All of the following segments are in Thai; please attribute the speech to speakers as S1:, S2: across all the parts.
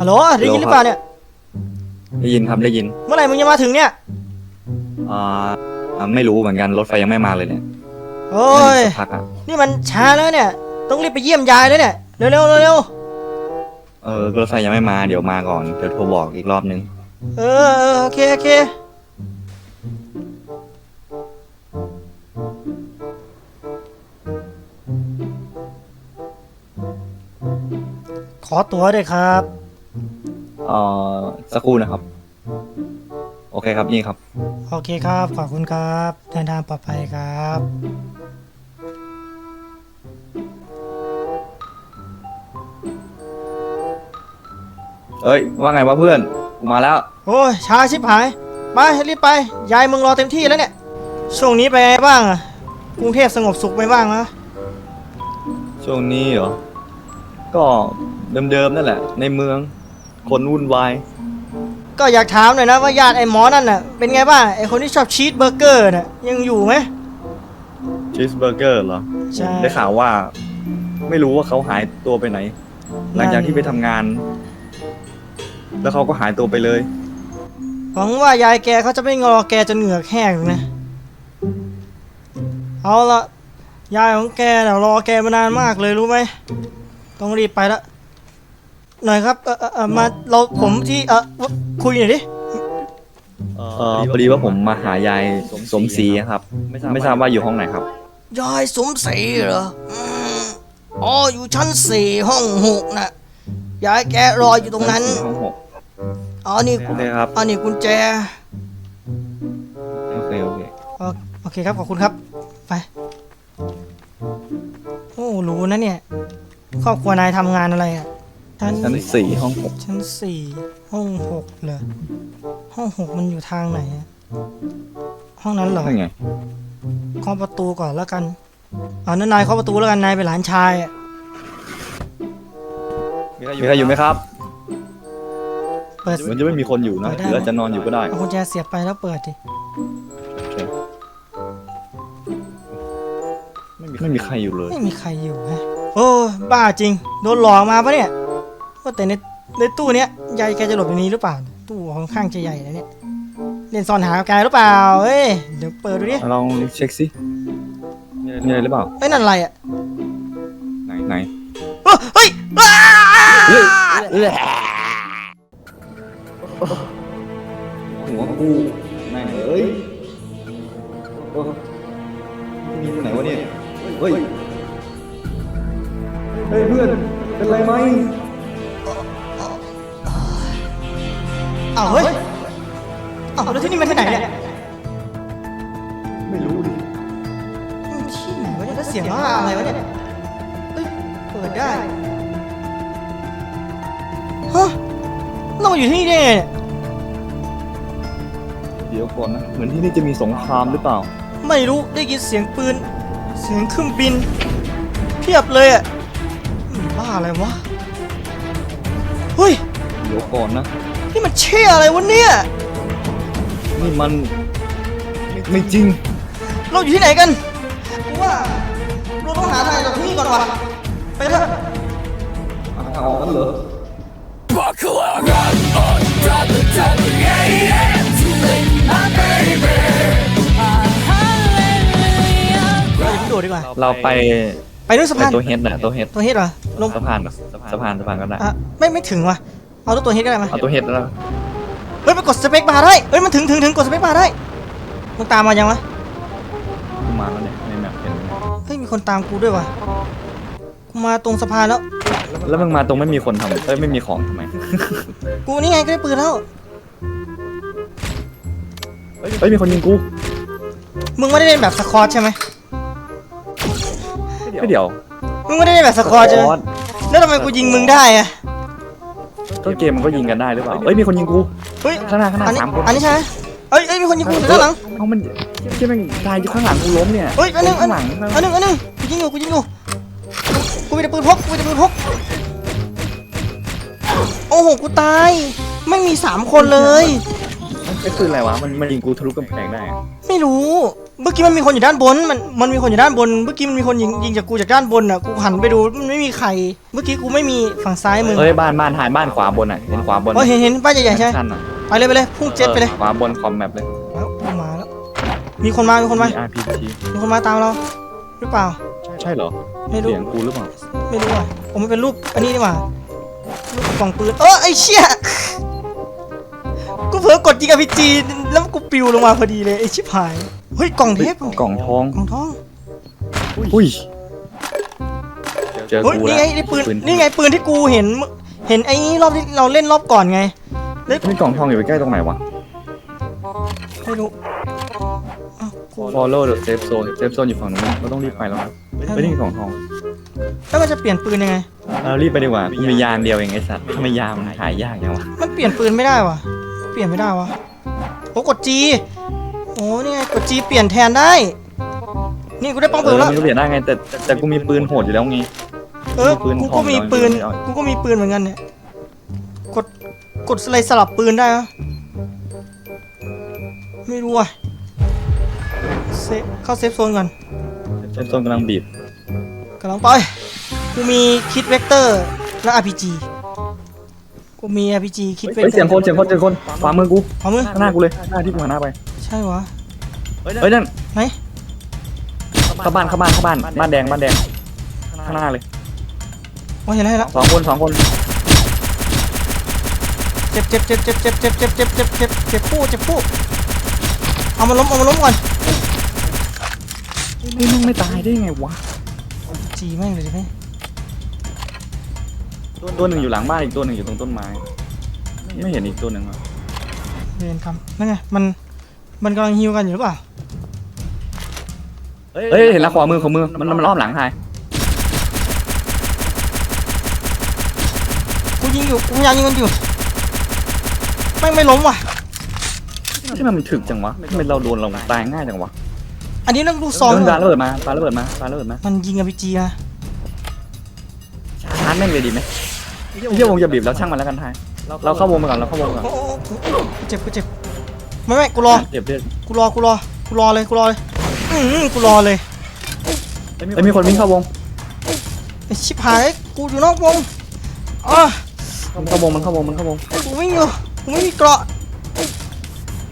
S1: ฮัลโหลได้ยินหรือเปล่าเนี่ย
S2: ได้ยินครับได้ยิน
S1: เมื่อไหร่มึงจะมาถึงเนี่ย
S2: อ่าอ่าไม่รู้เหมือนกันรถไฟยังไม่มาเลยเนี่ย
S1: โอ้ย
S2: สักพักอะ
S1: นี่มันช้าแล้วเนี่ย ต้องรีบไปเยี่ยมยายแล้วเนี่ยเร็วเร็วเร็ว
S2: เออรถไฟยังไม่มาเดี๋ยวมาก่อนเดี๋ยวโทรบอกอีกรอบนึง
S1: เออเออโอเคโอเคขอตั๋วด้วยครับ
S2: เอ่อสักครู่นะครับ โอเคครับนี่ครับ
S1: โอเคครับ ขอบคุณครับ เดินทางปลอดภัยครับ
S2: เอ้ย ว่าไงวะเพื่อนกูมาแล้ว
S1: โอ้ยช้าชิบหายไปรีบไป ยายมึงรอเต็มที่แล้วเนี่ย ช่วงนี้ไปนไงบ้างอะกรุงเทพสงบสุขไปบ้างนะ
S2: ช่วงนี้เหรอ ก็เดิมๆนั่นแหละ ในเมือง คนวุ่นวาย
S1: ก็อยากถามหน่อยนะว่าญาติไอ้หมอนั่นน่ะเป็นไงบ้างไอ้คนที่ชอบชีสเบอร์เกอร์น่ะยังอยู่ไหม
S2: ชีสเบอร์เกอร์เหรอ
S1: ใช่
S2: ได้ข่าวว่า ไม่รู้ว่าเขาหายตัวไปไหน หลังจากที่ไปทำงาน แล้วเขาก็หายตัวไปเลย
S1: หวังว่ายายแกเขาจะไม่งอแกจนเหงือกแห้งนะ เอาละยายของแกน่ะรอแกมานานมากเลยรู้ไหมต้องรีบไปละ หน่อยครับเออเออเออมาเราผมที่เออคุยหน่อยดิ
S2: เออพอดีว่าผมมาหายายสมศรีครับ ไม่ทราบว่าอยู่ห้องไหนครับ
S1: ยายสมศรีเหรออืมอ๋ออยู่ชั้นสี่ห้องหกนะยายแกรออยู่ตรงนั้น
S2: ห้องหก
S1: อ๋อนี่
S2: โอเคครับ
S1: อ๋อนี่กุญแจ
S2: โอเคโอเค
S1: โอโอเคครับขอบคุณครับไปโอ้รู้นะเนี่ยครอบครัวนายทำงานอะไรอะ ชั้น
S2: ชั้นสี่ห้องหก
S1: ชั้นสี่ห้องหกเหรอห้องหกมันอยู่ทางไหนอะห้องนั้นเหรอ
S2: นั่นไง
S1: เคาะประตูก่อนแล้วกันอ่านั่นนายเคาะประตูแล้วกันนายเป็นหลานชายอะ
S2: มีใครอยู่ไหมครับ
S1: เปิด
S2: เหมันจะไม่มีคนอยู่นะ
S1: เปิดได้
S2: หรืออาจจะนอนอยู่ก็ได้
S1: เอากุญแจเสียบไปแล้วเปิดดิ
S2: ไม่มีไม่มีใครอยู่เลย
S1: ไม่มีใครอยู่ฮะโอ้บ้าจริง โดนหลอกมาปะเนี่ย ว่าแต่ในในตู้เนี้ยยายแกจะหลบในนี้หรือเปล่า ตู้ค่อนข้างจะใหญ่นะเนี่ยเล่นซ่อนหาแกหรือเปล่าเฮ้ยเดี๋ยวเปิดดูดิ
S2: ลองเช็คสิมีอะไรหรือเปล่า
S1: เฮ้ยนั่นอะไรอะ
S2: ไหนไหน
S1: เอ้อเฮ้ยอ้า
S2: หัวกูแม่งเอ้ยโอ้มีที่ไหนวะเนี่ยเฮ้ยเฮ้ยเพื่อนเป็นไรไหม
S1: อ้าวเฮ้ยอ้าวแล้วที่นี่มันที่ไหนเนี่ย
S2: ไม่รู้ดิ
S1: มันที่ไหนวะเนี่ยแล้วเสียงว่าอะไรวะเนี่ยเฮ้ยเปิดได้ฮะเรามาอยู่ที่นี่ได้ไงเนี่ย
S2: เดี๋ยวก่อนนะ เหมือนที่นี่จะมีสงครามหรือเปล่า
S1: ไม่รู้ได้ยินเสียงปืน เสียงเครื่องบิน เพียบเลยอะมันบ้าอะไรวะเฮ้ย
S2: เดี๋ยวก่อนนะ
S1: นี่มันเชี่ยอะไรวะเนี่ย
S2: นี่มันไม่จริง
S1: เราอยู่ที่ไหนกันกูว่าเราต้องหาทางออกจากที่นี่ก่อนวะไปเถอะ
S2: ทางออกกันเหรอ
S1: เราอย่าเพิ่งโดดดีกว่า
S2: เราไป
S1: ไปนู่นสะ
S2: ไป
S1: พาน
S2: ตัวเฮดนะตัวเฮด
S1: ตัวเฮดเหรอลง
S2: สะพานเหรอสะพานสะพานก็ได้
S1: อะไม่ไม่ถึงว่ะ เอาตัวตัวเฮดก็ได้มา
S2: เอาตัวเฮดแล้ว
S1: เฮ้ยไปกดสเปคบาร์ได้เฮ้ยมันถึงถึงถึงกดสเปคบาร์ได้มึงตามมายังวะ
S2: กูมาแล้วเนี่ยในแมปเห็นไหม
S1: เฮ้ยมีคนตามกูด้วยว่ะกูมาตรงสะพานแล้ว
S2: แล้วมึงมาตรงไม่มีคนทำเอ้ยไม่มีของทำไม
S1: กูนี่ไงก็ได้ปืนแล้ว
S2: เฮ้ยมีคนยิงกู
S1: มึงไม่ได้เล่นแบบสควอตใช่ไหม
S2: ไม่เดี๋ยว
S1: มึงไม่ได้เล่นแบบสควอตใช่ไหม
S2: คอร์ส
S1: แล้วทำไมกูยิงมึงได้อะ
S2: ต้นเกมมันก็ยิงกันได้หรือเปล่าเฮ้ยมีคนยิงกู
S1: เฮ้ย
S2: ข้างหน้าข้างหน้า
S1: อันนี้
S2: สามคน
S1: อันนี้ใช่ไหมเอ้ยเอ้ยมีคนยิงกูอยู่ด้านหลัง
S2: เอามันใช่ไหมงตายอยู่ข้างหลังกูล้มเนี่ย
S1: เฮ้ยอันหนึงอั
S2: ข้านง
S1: ห
S2: ห
S1: นึ
S2: ลั
S1: ง
S2: ง
S1: อันหนึงอันหนึงกูยิงอยู่กูยิงอยู่กูมีแต่ปืนพกกูมีแต่ปืนพกโอ้โหกูตายไม่มีสามคนเลย
S2: ไอ้ปืนอะไรวะมันมันยิงกูทะลุกำแพงได้อะ
S1: ไม่รู้ เมื่อกี้มันมีคนอยู่ด้านบน มันมันมีคนอยู่ด้านบน เมื่อกี้มันมีคนยิงยิงจากกูจากด้านบนอะ กูหันไปดูมันไม่มีใคร เมื่อกี้กูไม่มีฝั่งซ้ายมึง
S2: เอ้ยบ้านบ้านหายบ้านขวาบนอะเห็นขวาบน
S1: โอ้ยเห็นเห็นป้ายใหญ่ๆใช่ไหม
S2: ชั้นอะ
S1: ไปเลยไปเลยพุ่งเจ็ตไปเลย
S2: ขวาบนคอมแมปเลย
S1: แล้วกูมาแล้ว มีคนมา มีคนมา
S2: มี RPG
S1: มีคนมาตามเรา หรือเปล่า
S2: ใช่เหรอ
S1: ไม่รู้
S2: เสียงกูหรือเปล่า
S1: ไม่รู้อะผมมันเป็นรูปอันนี้ดีกว่ารูปกล่องปืน เออไอ้เชี่ย กูเผลอกดยิงอพีจีแล้วกูปิวลงมาพอดีเลยไอ้ชิบหาย เฮ้ยกล่องเทป
S2: กล่องทอง
S1: กล่องทอง
S2: อุ้ยเจอ
S1: เฮ้ย
S2: กู
S1: นี่
S2: แล้ว
S1: ไงนี่ปืนนี่ไงปืนที่กูเห็น เห็นไอ้นี่รอบที่เราเล่นรอบก่อนไงแล้ว
S2: มีกล่องทองอยู่ใกล้ตรงไหนวะ
S1: ไม่รู้อ้าวกู
S2: Follow the safe zone safe zone อยู่ฝั่งนู้นเราต้องรีบไปแล้วครับไม่ได้มีกล่องทอง
S1: แล้วมันจะเปลี่ยนปืนยังไง
S2: เรารีบไปดีกว่ามียางเดียวเองไอ้สัตว์ทำไมยางมันหายยากอย่างวะ
S1: มันเปลี่ยนปืนไม่ได้วะเปลี่ยนไม่ได้วะโอ้กดจี โอ้นี่ไงกดจีเปลี่ยนแทนได้ นี่กูได้ป้องปืนแล้ว
S2: ไม่รู้เปลี่ยนได้ไงแต่แต่แต่กูมีปืนโหดอยู่แล้วไง
S1: เออ
S2: ปืน
S1: กู
S2: ท
S1: ก็
S2: อง
S1: มี
S2: เรา
S1: ปืน
S2: ไม่เอา
S1: กูก็มีปืนเหมือนกันเนี่ย กด กดอะไรสลับปืนได้ปะไม่รู้อะเซฟเข้าเซฟโซนก่อน
S2: เซฟโซนกำลังบีบ
S1: กำลังไป กูมีคิดเวกเตอร์และ RPG กูมี RPG คิดเวก
S2: เฮ้ย
S1: เต
S2: เสี
S1: อย
S2: งคนเสียงคนเสียงคนขวามือกู
S1: ขวามือ
S2: ข้างหน้ากูเลยหน้าที่กูหันหน้าไป
S1: ใช่วะ
S2: เฮ้ยนั่น
S1: ไหน
S2: เข้าบ้านเข้าบ้านเข้าบ้านบ้านแดงบ้านแดงข้างหน้าเลย
S1: ว่าเห็นแล้วเห็นแล้ว
S2: สองคนสองคน
S1: เจ็บเจ็บเจ็บเจ็บเจ็บเจ็บเจ็บเจ็บเจ็บเจ็บเจ็บคู่เจ็บคู่เอามาล้มเอามาล้มก่อน
S2: นี่มึงไม่ตายได้ไงวะ
S1: จีแม่งเลยดิแม่ง
S2: ตัวหนึ่งอยู่หลังบ้านอีกตัวหนึ่งอยู่ตรงต้นไม้ ไม่เห็นอีกตัวหนึ่งอะ
S1: เรียนคำนั่นไงมัน มันกำลังฮิวกันอยู่หรือเปล่า
S2: เฮ้ยเห็นแล้วขวามือขวามือมันมันรอบหลังทาย
S1: กูยิงอยู่กูพยายามยิงมันอยู่แม่งไม่ล้มว่ะ
S2: ที่มันถึกจังวะทำไมเราโดนเราตายง่ายจังวะ
S1: อันนี้เรื่องลูกซอง
S2: เดินปาระเบิดมาปาระเบิดมาปาระเบิดมา
S1: มันยิงอ p พีจีนะ
S2: ชาร์จแม่งเลยดีไหมเยี่ยวงจะบีบแล้วช่างมันแล้วกันทายเราเข้าวงไปก่อนเราเข้าวงก่อน
S1: โอ้โอ้โอ้กูเจ็บกูเจ็บ ไม่ไม่กูรอ
S2: เจ็บเลือด
S1: กูรอ กูรอ กูรอเลย กูรอเลย อืมกูรอเลย
S2: เอ้ยมีคนวิ่งเข้าวง
S1: ไอชิบหาย กูอยู่นอกวงอะ
S2: มันเข้าวงมันเข้าวงมันเข้าวง
S1: กูวิ่งอยู่ กูไม่มีเกราะ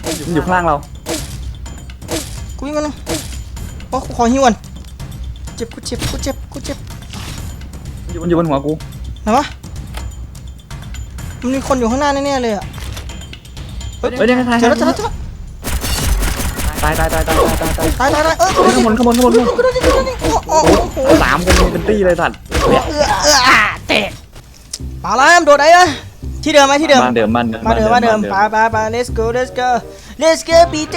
S2: มันอยู่ข้างล่างเรา
S1: กูวิ่งกันนะโอ้กูขอฮิวก่อนเจ็บ กูเจ็บ กูเจ็บ กูเจ็บ
S2: มันอยู่บนหัวกู
S1: ไหนวะ มันมีคนอยู่ข้างหน้าแน่ๆเลยอะ
S2: เฮ้ยเดี๋ยวทาย
S1: เจอแล้วเจอแล้วเจอแล้ว
S2: ตายตายตายตายตายตายตาย
S1: ตายตายตายเออ
S2: เฮ้ยข้างบนขบนข้างบนขบน
S1: กูโดนยิงกูโดนยิงโอ้โหโอ้โห
S2: สามคนเป็นตี้เลยสัตว์
S1: เออเอออะเตะปาลามโดดไหนอะที่เดิมไหมที่เดิม
S2: บ้านเดิมบ้านเดิม
S1: มาเดิมมาเดิมไปไปไป let's go let's go let's go ปีเจ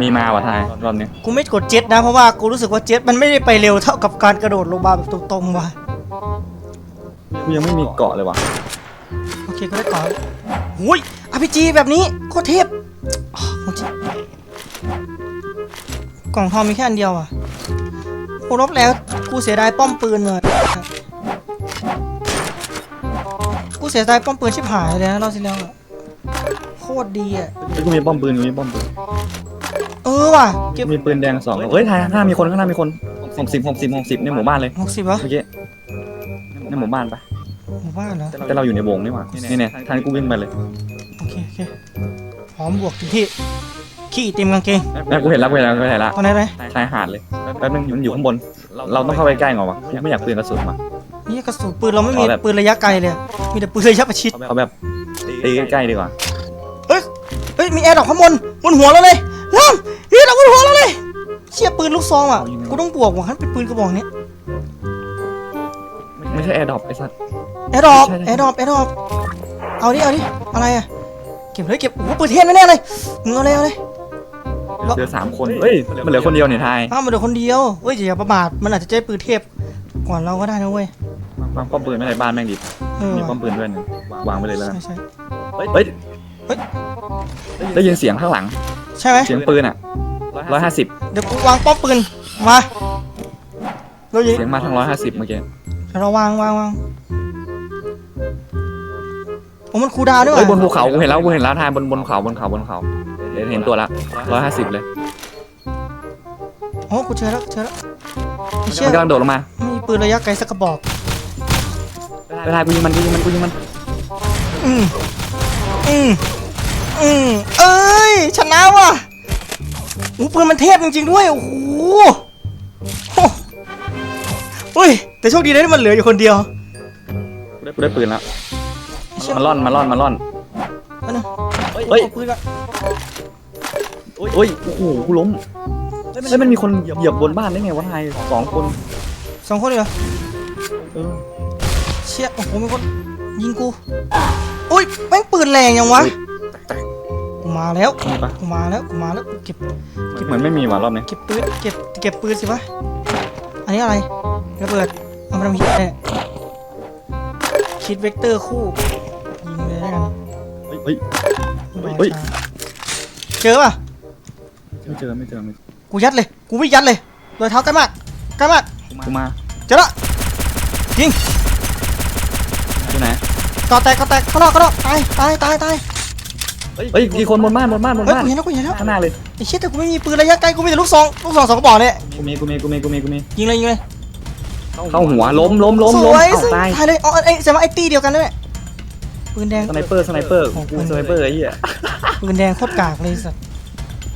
S2: มีมาวะทายรอบนี้
S1: กูไม่กดเจ็ตนะเพราะว่ากูรู้สึกว่าเจ็ตมันไม่ได้ไปเร็วเท่ากับการกระโดดลงมาแบบตรงๆว่ะ
S2: กูยังไม่มีเกาะเลยว่ะ
S1: โอเคก็ได้เก่อน หุยอ p พีจีแบบนี้โคตรเทพอ้าวโคตรเทพกล่องทองมีแค่อันเดียวอะโอ้ลบแล้วกูเสียดายป้อมปืนเลยกูเสียดายป้อมปืนชิบหายเลยนะรอบที่แล้วอะโคตรดีอะ
S2: เฮ้ยกูมีป้อมปืนกูมีป้อมปืน
S1: เออว่ะเก็บ
S2: มีปืนแดงสองเฮ้ยทายข้างหน้ามีคนข้างหน้ามีคนหกสิบหกสิบหกสิบในหมู่บ้านเลย
S1: หกสิบวะ
S2: เมื่อกี้ในหมู่บ้านปะ
S1: หมู่บ้านเหรอ
S2: แต่เราอยู่ในวงนี่หว่านี่เนี่ยทางกูวิ่งไปเลย
S1: โอเคโอเคพร้อมบวกถึงที่ ขี้เต็มกางเกง
S2: แม่กูเห็นแล้วกูเห็นแล้วกูเห็นแล้ว
S1: ตอนไหนไหน
S2: ชายหาดเลยแป๊บนึงมันอยู่ข้างบน เราต้องเข้าไปใกล้หน่อยวะไม่อยากปืนกระสุนว่ะ
S1: นี่กระสุนปืนเราไม่มี
S2: เอาแบบ
S1: ปืนระยะไกลเลยอะมีแต่ปืนระยะประชิด
S2: เอาแบบตีใกล้ๆดีกว่า
S1: เฮ้ยเฮ้ยมีแอร์ดอกข้างบนบนหัวเราเลยล่ามเฮ้ยดอกบนหัวเราเลยเชี่ยปืนลูกซองอะกูต้องบวกว่ะฮันเป็นปืนกระบอกเนี้ย
S2: ไม่ใช่แอร์ดรอปไอ้สัตว์
S1: แอร์ดรอป
S2: ใช่ใช่
S1: แอร์ดรอปแอร์ดรอปเอาดิเอาดิอะไรอะเก็บเลยเก็บโอ้โหปืนเทนแน่ๆเลยมึงเอาเลยเอาเลย
S2: เหลือสามคนเฮ้ยมันเหลือคนเดียวเนี่ยทาย
S1: อ้าวมันเดี๋ยวคนเดียวเฮ้ยอย่าประมาทมันอาจจะใช้ปืนเทพก่อนเราก็ได้นะเว้ย
S2: วางป้อมปืนไม่ในบ้านแม่งดิ
S1: เออ
S2: มีป้อ
S1: ว่ะ
S2: มปืนด้วยหนึ่งวางไปเลยแล้วกัน
S1: ใช่ใช่
S2: เฮ้ย
S1: เฮ้ย
S2: ได้ยินเสียงข้างหลัง
S1: ใช่ไหม
S2: เสียงปืนอะร้อยห้าสิบ
S1: เดี๋ยวกูวางป้อมปืนมาเรายิง
S2: เสียงมาทางร้อยห้าสิบเมื่อกี้
S1: เดี๋ยวเราวางวางวาง โอ้มันคูลดาวน์ด้วย
S2: เฮ้ยบ
S1: ว่ะ
S2: นภูเขากูเห็นแล้วกูเห็นแล้วทายบนบนเขาบนเขาบนเขาเห็นเห็นตัวละร้อยห้าสิบเลย
S1: อ๋อกูเจอแล้วเจอแล้วไอ้เชี่ย
S2: มันกำลังโดดลงมา
S1: ไม่มีปืนระยะไกลสักกระบอก
S2: เวลากูยิงมันกูยิงมันกูยิงมัน
S1: อืมอืมอืมเอ้ย ชนะว่ะโอ้ปืนมันเทพจริงๆด้วย โอ้โหโอ้เฮ้ย แต่โชคดีนะที่มันเหลืออยู่คนเดียว
S2: กูได้กูได้ปืนแล้ว
S1: ไอ้เชี่ย
S2: มาล่อนมาล่อนมาล่อน
S1: มาหนึ่ง
S2: เฮ้ย
S1: อาปืนก่อน
S2: เฮ้ยโอ้โหกูล้มเฮ้ยมันมีคนเหยียบบนบ้านได้ไงวะนายสองคน
S1: สองคนเลยเหรอ
S2: เออ
S1: เชี่ยโอ้โหมีคนยิงกูอุ้ยแม่งปืนแรงยังวะกูมาแล้ว
S2: มีปะ
S1: กูมาแล้วกูมาแล้วกูเก็บ
S2: เหมือนไม่มีว่ะรอบนี้
S1: เก็บปืนเก็บเก็บปืนสิวะอันนี้อะไรระเบิดเอามาทำฮิตแน่คิดเวกเตอร์คู่
S2: ฮ้ยเฮ้ยเฮ้ย
S1: เจอป่ะ
S2: ไม่เจอไม่เจอไม่เจอ
S1: กูยัดเลย กูวิ่งยัดเลยรอยเท้าใกล้มากใกล้มาก
S2: กูมา
S1: เจอละยิง
S2: ที่ไหน
S1: ก่อแตกก่อแตกข้างนอกข้างนอกตายตายตายตาย
S2: เฮ้ยมีคนบนบ้านบนบ้านบน
S1: เฮ้ย
S2: บ้าน
S1: กูเห็นแล้วกูเห็นแล้ว
S2: ข้างหน้าเลย
S1: ไอ้เชี่ยแต่กูไม่มีปืนระยะไกลกูมีแต่ลูกซองลูกซองสองกระบอกเนี่ย
S2: กูมีกูมีกูมีกูมีกูมี
S1: ยิงเลยยิงเลย
S2: เข้าหัวล้มล้มล้ม
S1: ส
S2: ล้ม
S1: วย
S2: เอ้า
S1: สวย
S2: ตาย
S1: ตายเลยอ๋อไอ้แสดงว่าไอ้ตีเดียวกันนั่นแหละ ปืนแดง
S2: สไนเปอร์สไนเปอร์กูสไนเปอร์ไอ้เหี้ย
S1: ปืนแดงโคตรกากเลยสัตว์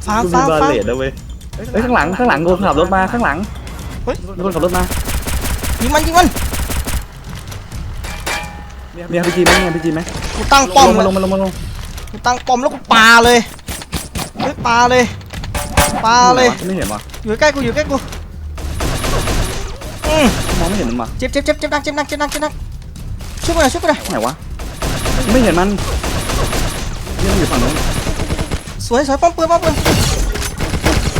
S1: ฟ้า
S2: กูมี
S1: ฟ้า
S2: บา
S1: ฟ้า
S2: เลตนะเว้ยเฮ้ยข้างหลังข้างหลังคนขับรถมาข้างหลัง
S1: เฮ้ย
S2: มีคนขับรถมา
S1: ยิงมันยิงมัน
S2: มีพีจีไหมมีพีจีไหม
S1: กูตั้งป้อม
S2: ลง
S1: เล
S2: มายลงมาลงมาลง
S1: กูตั้งป้อมแล้วกูปาเลยเฮ้ยปาเลยปาเลย
S2: ไม่เห็นวะ
S1: อยู่ใกล้กูอยู่ใกล้กูอืม
S2: มองไม่เห็นมันวะ
S1: เจ็บเจ็บเจ็บเจ็บหนักเจ็บหนักเจ็บหนักเจ็บหนักช่วยกูหน่อยช่วยกูหน่อย
S2: ไหนวะ ไม่เห็นมันยังอยู่ฝั่งนู้น
S1: สวยสวยป้อมปืนป้อมปืน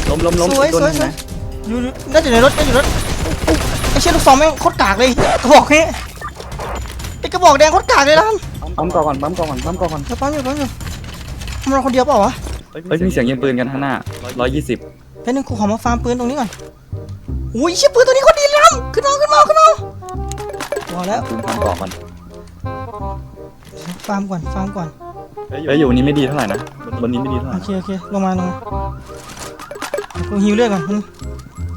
S2: ล้มล้มล้ม
S1: สวย
S2: โดน
S1: สวย
S2: เห็นไหม
S1: สวยอยู่อยู่น่าจะอยู่ในรถน่าจะอยู่ในรถไอ้เชี่ยลูกซองแม่งโคตรกากเลยกระบอกนี้ไอ้กระบอกแดงโคตรกากเลยนะ
S2: ปั๊มก่อนก่อนปั๊มก่อนก่อนปั๊มก่อนก่อน
S1: เดี๋ยวปั๊มอยู่ปั๊มอยู่มันเราคนเดียวเปล่าวะ
S2: เฮ้ยมีเสียงยิงปืนกันข้างหน้าร้อยยี่สิบ
S1: แป๊บนึงกูขอมาฟาร์มปืนตรงนี้ก่อนอุ้ยเชี่ยปืนตัวนี้โคตรดีเลยนะขึ้นมาขึ้นมาขึ้นมาพอแล้ว
S2: ปืนปั๊มก่อนก่อน
S1: ฟาร์มก่อนฟาร์มก่อน
S2: เฮ้ยอยู่นี้ไม่ดีเท่าไหร่นะบนนี้ไม่ดีเท่าไห
S1: โอ
S2: ร่
S1: เคโอเคลงมาลงมาเดี๋ยวกูฮิวเลือดก่อนอืม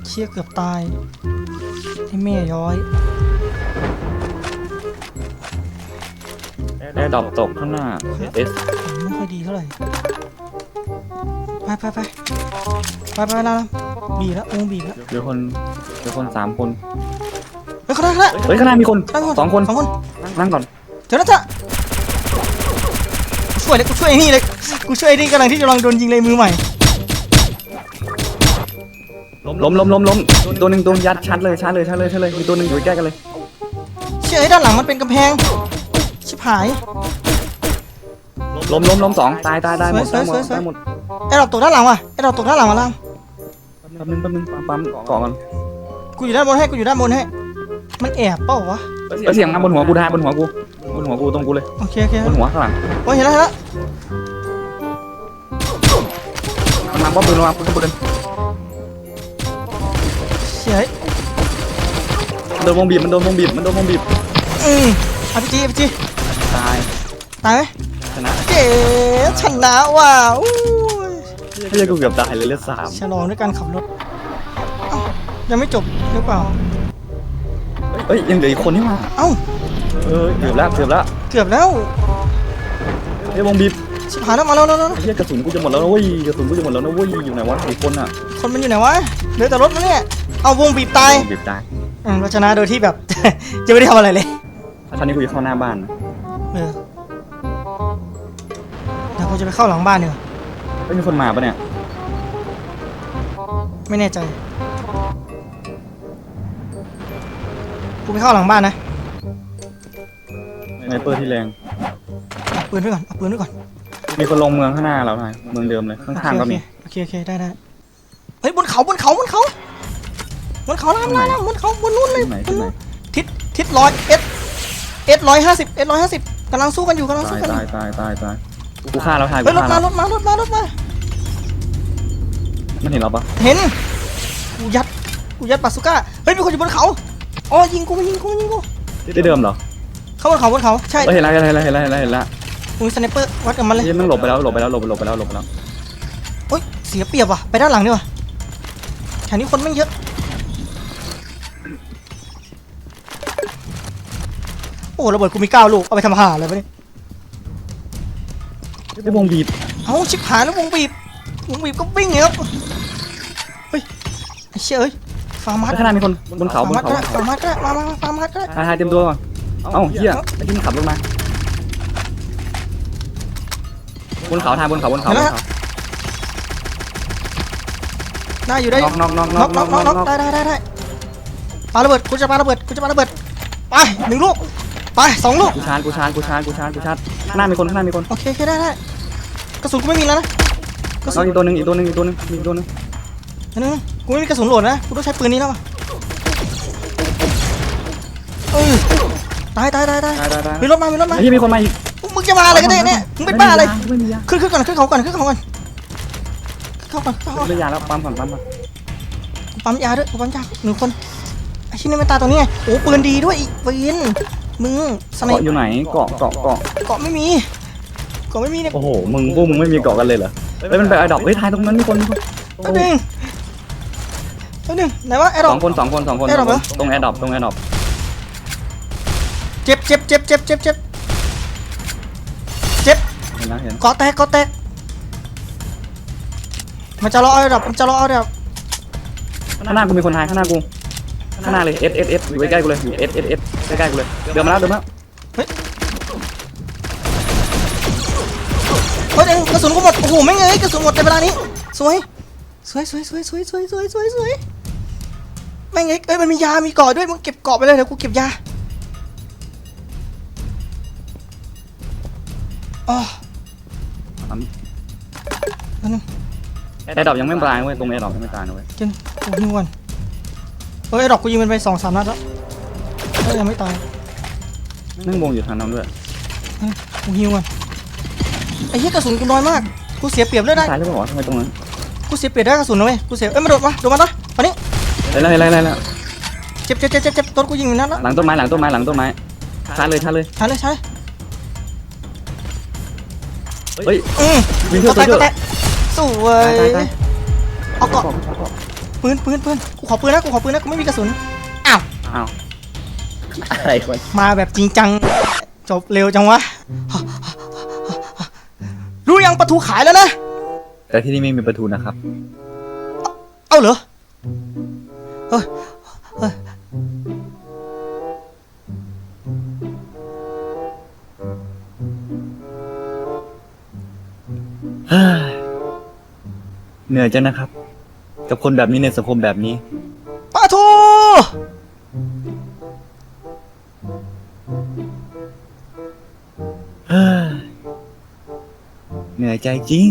S1: เชี่ยเกือบตายไอ้แม่ย้อย
S2: แอร์ดรอปตกข้างหน้าเอส
S1: ไม่ค่อยดีเท่าไหร่ไปไปไปไปไปนะบีบแล้ววงบีบแล้ว
S2: เดี๋ยวคนเดี๋ยวคนสามคน
S1: เฮ้ยเขาได้เขาได้
S2: เฮ้ยข้างหน้ามีคน
S1: เขาได้
S2: สองคน
S1: สองคน
S2: นั่งก่อน
S1: เจอแล้วจ้ะกู ช่วยเลยกูช่วยไอ้นี่เลยกูช่วยไอ้นี่กำลังที่กำลังโดนยิงเลยมือใหม่
S2: ล้มล้มล้มล้มตัวหนึ่งตัวยัดชัดเลยชัดเลยชัดเลยชัดเลยมีตัวหนึ่งอยู่ใกล้กันเลย
S1: เชื่อไอ้ด้านหลังมันเป็นกำแพงชิบหาย
S2: ล้มล้มล้มสองตายตายตายหมด
S1: สวย
S2: ตายหม
S1: สวย
S2: ด
S1: สวย
S2: ตายหมด
S1: ไอ้ดอกตกด้านหลังว่ะไอ้ดอกตกด้านหลังมาล่าง
S2: แป๊บนึงแป๊บนึงปั๊มปั๊มก่อนก่อน
S1: กูอยู่ด้านบนให้กูอยู่ด้านบนให้มันแอบเปล่าวะ
S2: เอ้ยเสียงมาบนหัวกูได้บนหัวกู บนหัวกูตรงกูเลย
S1: โอเคโอเค
S2: บนหัวข้างหลัง
S1: โอ้ยเห็นแล้วเห็นแล้ว
S2: มันมาป้อมปืนมาป้อมปืน
S1: เชี่ยเฮ้ย
S2: มันโดนวงบีบมันโดนวงบีบมันโดนวงบีบ
S1: อืมอาพีจีอาพีจี
S2: ตาย
S1: ตายไหม
S2: ชนะ
S1: เก๋ชนะว่ะอู้ย
S2: ไม่ใช่กูเกือบตายเลยเลือดสาม
S1: ฉลองด้วยการขับรถเอ้ายังไม่จบหรือเปล่า
S2: เฮ้ยยังเหลืออีกคนนี่มา
S1: เอ้า
S2: เออเกือบแล้วเกือบแล้ว
S1: เกือบแล้ว
S2: เฮ้ยวงบีบ
S1: ชิบหายแล้วมาแล้วแล้วแล้ว
S2: เฮียกระสุนกูจะหมดแล้วนะเว้ยกระสุนกูจะหมดแล้วนะเว้ยอยู่ไหนวะอีกคนอะ
S1: คนมันอยู่ไหนวะเหลือแต่รถมันเนี่ยเอาวงบีบตาย ว
S2: งบีบตาย
S1: อืมเราชนะโดยที่แบบ จะไม่ได้ทำอะไรเลย
S2: ท่านี้กูจะเข้าหน้าบ้านนะ
S1: เออเดี๋ยวกูจะไปเข้าหลังบ้านเนี่ย
S2: เฮ้ยมีคนมาปะเนี่ย
S1: ไม่แน่ใจกูไปเข้าหลังบ้านนะ
S2: ไนเปอร์ที่แรง
S1: เอาปืนไว้ก่อนเอาปืนไว้ก่อน
S2: มีคนลงเมืองข้างหน้าเราหน่อยเมืองเดิมเลยข้างๆก็มี
S1: โอเคโอเคโอเคได้ได้เฮ้ยบนเขาบนเขาบนเขาบนเขาล่างล่างล่างบนเขาบนนู้นเลย
S2: ที่ไหน
S1: บน
S2: ที่ไหน
S1: นู้นทิศทิศร้อยเอสเอสร้อยห้าสิบเอสร้อยห้าสิบกำลังสู้กันอยู่กำลัง
S2: ตา
S1: สู้
S2: ย
S1: กันอ
S2: ตาย
S1: ยู่
S2: ตายตายตายกูฆ่าแล้วทายกู
S1: เฮ้ยรถ
S2: ฆ่า
S1: มา
S2: แล้ว
S1: รถมารถมารถมา
S2: มันเห็นเราปะ
S1: เห็น กูยัด กูยัดปาสุก้า เฮ้ยมีคนอยู่บนเขา อ๋อยิงกูมายิงกูมายิงกู
S2: ได้เดิมเหรอ
S1: เข้าบนเขาบนเขาใช่
S2: เฮ้ยเห็นแล้วเห็นแล้วเห็นแล้วเห็นแล้วเห็นแล้ว
S1: มึงสไนเปอร์วัดกับมันเลย
S2: เฮ้ยมันหลบไปแล้วหลบไปแล้วหลบไปหลบไปแล้วหลบไปแล้ว
S1: โอ๊ยเสียเปรียบว่ะไปด้านหลังดีกว่าแถวนี้คนไม่งเยอะโอ้ระเบิดกูมีเก้าลูกเอาไปทำอาหารเลยวะเนี่ย
S3: ไอ้วงบีบ
S1: เอาชิบหายแล้ววงบีบวงบีบก็วิ่งไงครับเฮ้ยไอ้เชี่ยเอ้ยฟาร์มัส
S3: ข้างหน้ามีคนบนเขาบน
S1: ฟา
S3: เขา
S1: ร์มัสก็ได้ฟาร์มัสก็ได้มามามาฟาร์มัสก็ได้
S3: ทายทายเต็มตัวก่อน เอ้าเฮียไอ้ที่มันขับรถมา บนเขาทายบนเขาบนเขาบนเขา
S1: ได้อยู่ได้อยู่
S3: น็อกน็อกน็
S1: น็
S3: อ
S1: อกกน็อกน็อกน็อกได้ได้ได้ได้ปาระเบิดกูจะปาระเบิดกูจะปาระเบิดไปหนึ่งลูกไปสองลูก
S3: กูชาร์จกูชาร์จกูชาร์จกูชาร์จกูชาร์จข้างหน้ามีคนข้างหน้ามีคน
S1: โอเคโอเคได้ได้กระสุนกูไม่มีแล้วนะกระสุ
S3: น็อนกอีกตัวหนึงอีกตัวหนึงอีกตัวหนึงอีกตัวหนึง
S1: อันนึงกูไม่มีกระสุนโหลดนะกูต้องใช้ปืนนี้แล้วอะ ตายตายตายตาย
S3: ได้ได้ได้
S1: มีรถมามีรถมา
S3: ไอ้ที่มีคนมาอีก
S1: มึงจะมาอะไรกันเนี่ยเนี่ยมึงเป็นบ้าอะไร
S3: ไม่มียา
S1: ขึ้นขึ้นก่อนขึ้นเขาก่อนขึ้นเขาก่อนขึ้นเขาก่อนขึ้นเขาก่อน
S3: ไม่มียาแล้วปั๊มก่อนปั๊มก่อน
S1: กูปั๊มยาด้วยกูปั๊มยาหนึ่งคนไอ้ชิ้นนี้มันตายตรงนี้ไงโอ้ปืนดีด้วยอีกปืนมึงสไน
S3: เกาะอยู่ไหนเกาะเกาะเกาะ
S1: เกาะไม่มีเกาะไม่มีเนี่ย
S3: โอ้โหมึงพวกมึงไม่มีเกาะกันเลยเหรอเฮ้ยมันไปไอ้ดอกเฮ้ยทายตรงนั้นมีคนมีคน
S1: แป๊บนึงแป๊บนึงไหนวะแอร์ด
S3: ส
S1: รอ
S3: องคนสองคนสองคน
S1: แอร์ดรอปเหรอ
S3: ตรงแอร์ดรอปตรงแอร์ดรอป
S1: เจ็บเจ็บเจ็บเจ็บเจ็บเจ็บเจ็บ
S3: เห็นนะเห็น
S1: เกาะแตกเกาะแตกมันจะรอเอาดับมันจะรอเอาดับ
S3: ข้างหน้ากูมีคนทายข้างหน้ากูข้างหน้าเลยเอสเอสเอสอยู่ใกล้ๆกูเลยอยู่เอสเอสเอสใกล้ๆกูเลยเดินมาแล้วเดินมาแล้ว
S1: เฮ้ยเอ้ยกระสุนกูหมดโอ้โหไม่งเงยกระสุนหมดในเวลานี้สวยสวยสวยสวยสวยสวยสวยสวยสวยไม่งเงยเอ้ยมันมียามีเกาะด้วยมึงเก็บเกาะไปเลยเดี๋ยวกูเก็บยา อ๋ออันนึง
S3: แอร์ดรอปยังไม่ตายเว้ยตรงแอร์ดรอปยังไม่ตายนะเว้ย
S1: กินกูยิงก่อนเฮ้ยไอ้ดอกกูยิงมันไปสองสามนัดแล้วเฮ้ยยังไม่ตาย
S3: นั่งวงอยู่ทางนั้นด้วย
S1: กูฮิวก่อนไอ้เหี้ยกระสุนกูน้อยมาก กูเสียเปรียบเลยได้
S3: ตายหรือเปล่าวะทำไมตรงนั้น
S1: กูเสียเปรียบได้กระสุนนะเว้ย กูเสีย เอ้ยมาโดดมาโดดมาต่อมานี่
S3: เฮ้ยไล่ไล่ไล่ไล่
S1: เจ็บเจ็บเจ็บเจ็บเจ็บต้นกูยิงอยู่นัดแล้ว
S3: หลังต้นไม้หลังต้นไม้หลังต้นไม้ชาร์จเลยชาร์จเลย
S1: ใช่เลยใช่เลย
S3: เฮ้ย
S1: อืม
S3: วิ่งเข้า
S1: ก็
S3: ตัว
S1: แตก
S3: เถ
S1: ก็
S3: อะ
S1: แตกสวย
S3: ตายตาย
S1: เอาเกาะปืนปืนปืนกูขอปืนนะกูขอปืนนะกูไม่มีกระสุน อ้าว
S3: อ้าวอะไรวะ
S1: มาแบบจริงจัง จบเร็วจังวะ รู้ยังประตูขายแล้วนะ
S3: แต่ที่นี่ไม่มีประตูนะครับ
S1: เอ้าเหรอเฮ้ยเฮ้ย
S3: เหนื่อยจังนะครับ กับคนแบบนี้ในสังคมแบบนี้
S1: ปะทู
S3: เฮ้ยเหนื่อยใจจริง